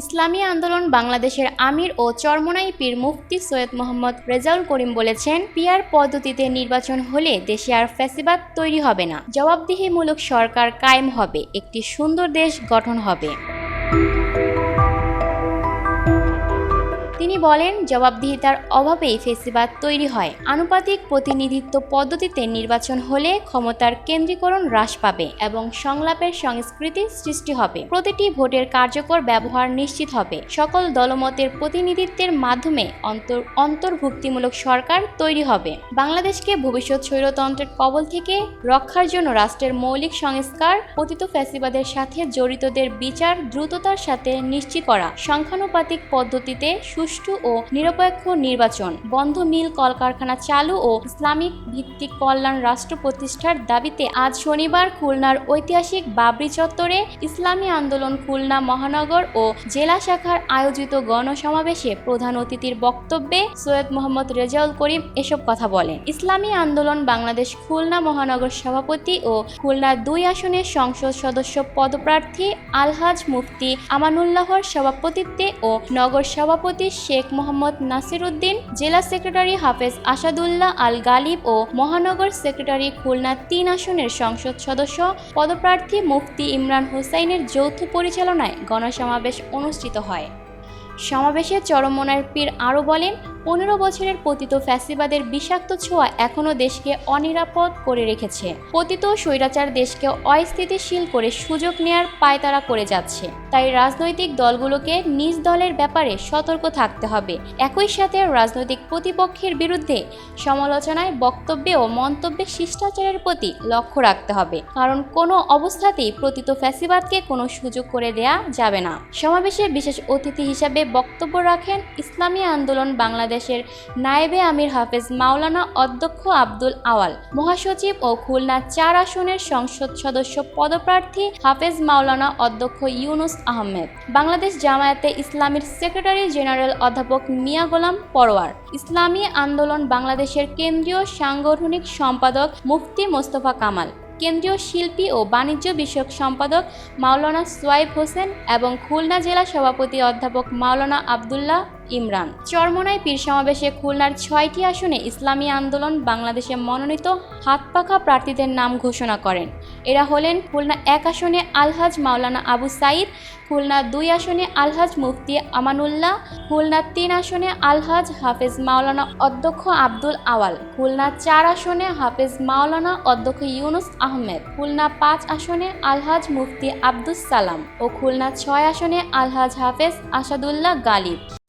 ইসলামী আন্দোলন বাংলাদেশের আমির ও চরমোনাই পীর মুফতি সৈয়দ মোহাম্মদ রেজাউল করিম বলেছেন, পিয়ার পদ্ধতিতে নির্বাচন হলে দেশে আর ফ্যাসিবাদ তৈরি হবে না। জবাবদিহিমূলক সরকার কায়েম হবে, একটি সুন্দর দেশ গঠন হবে। তিনি বলেন, জবাবদিহিতার অভাবেই ফেসিবাদ তৈরি হয়। আনুপাতিক প্রতিনিধিত্ব পদ্ধতিতে নির্বাচন হলে ক্ষমতার কেন্দ্রীকরণ হ্রাস পাবে এবং সংলাপের সংস্কৃতি সৃষ্টি হবে। প্রতিটি ভোটের কার্যকর ব্যবহার নিশ্চিত হবে। সকল দলমতের প্রতিনিধিত্বের মাধ্যমে অন্তর, অন্তর্ভুক্তিমূলক সরকার তৈরি হবে। বাংলাদেশকে ভবিষ্যৎ স্বৈরতন্ত্রের কবল থেকে রক্ষার জন্য রাষ্ট্রের মৌলিক সংস্কার, পতিত ফ্যাসিবাদের সাথে জড়িতদের বিচার দ্রুততার সাথে নিশ্চিত করা, সংখ্যানুপাতিক পদ্ধতিতে সুষ্ঠু ও নিরপেক্ষ নির্বাচন। বন্ধ মিল কলকারখানা চালু ও ইসলামিক ভিত্তিক কল্যাণ রাষ্ট্র প্রতিষ্ঠার দাবিতে আজ শনিবার খুলনার ঐতিহাসিক বাবরি চত্বরে ইসলামী আন্দোলন খুলনা মহানগর ও জেলা শাখার আয়োজিত গণসমাবেশে প্রধান অতিথির বক্তব্যে সৈয়দ মোহাম্মদ রেজাউল করিম এসব কথা বলেন। ইসলামী আন্দোলন বাংলাদেশ খুলনা মহানগর সভাপতি ও খুলনা দুই আসনের সংসদ সদস্য পদপ্রার্থী আলহাজ মুফতি আমানুল্লাহর সভাপতিত্বে ও নগর সভাপতি শেখ মোহাম্মদ নাসির উদ্দিন জেলা সেক্রেটারি হাফেজ আসাদুল্লাহ আল গালিব ও মহানগর সেক্রেটারি খুলনা তিন আসনের সংসদ সদস্য, পদপ্রার্থী মুফতি ইমরান হুসাইনের যৌথ পরিচালনায় গণসমাবেশ অনুষ্ঠিত হয়। সমাবেশে চরমনার পীর আরও বলেন পনেরো বছরের পতিত ফ্যাসিবাদের বিষাক্ত ছোঁয়া এখনও দেশকে অনিরাপদ করে রেখেছে। পতিত স্বৈরাচার দেশকে অস্থিতিশীল করে সুযোগ নেয়ার পায়তারা করে যাচ্ছে। তাই রাজনৈতিক দলগুলোকে নিজ দলের ব্যাপারে সতর্ক থাকতে হবে। একই সাথে রাজনৈতিক প্রতিপক্ষের বিরুদ্ধে সমালোচনায় বক্তব্যে ও মন্তব্যে শিষ্টাচারের প্রতি লক্ষ্য রাখতে হবে। কারণ কোনো অবস্থাতেই প্রতিত ফ্যাসিবাদকে কোনো সুযোগ করে দেয়া যাবে না। সমাবেশে বিশেষ অতিথি হিসাবে বক্তব্য রাখেন ইসলামী আন্দোলন বাংলাদেশের নায়েবে আমির হাফেজ মাওলানা অধ্যক্ষ আব্দুল আওয়াল, মহাসচিব ও খুলনা চার আসনের সংসদ সদস্য পদপ্রার্থী হাফেজ মাওলানা অধ্যক্ষ ইউনুস আহমেদ, বাংলাদেশ জামায়াতে ইসলামীর সেক্রেটারি জেনারেল অধ্যাপক মিয়া গোলাম পরোয়ার, ইসলামী আন্দোলন বাংলাদেশের কেন্দ্রীয় সাংগঠনিক সম্পাদক মুফতি মোস্তফা কামাল, কেন্দ্রীয় শিল্পী ও বাণিজ্য বিষয়ক সম্পাদক মাওলানা সোয়াইব হোসেন এবং খুলনা জেলা সভাপতি অধ্যাপক মাওলানা আবদুল্লাহ ইমরান। চরমনায় পীর সমাবেশে খুলনার ছয়টি আসনে ইসলামী আন্দোলন বাংলাদেশে মনোনীত হাতপাখা প্রার্থীদের নাম ঘোষণা করেন। এরা হলেন খুলনা এক আসনে আলহাজ মাওলানা আবু সাইদ, খুলনা দুই আসনে আলহাজ মুফতি আমানুল্লাহ, খুলনা তিন আসনে আলহাজ হাফেজ মাওলানা অধ্যক্ষ আব্দুল আওয়াল, খুলনা চার আসনে হাফেজ মাওলানা অধ্যক্ষ ইউনুস আহমেদ, খুলনা পাঁচ আসনে আলহাজ মুফতি আব্দুস সালাম ও খুলনা ছয় আসনে আলহাজ হাফেজ আসাদুল্লাহ গালিব।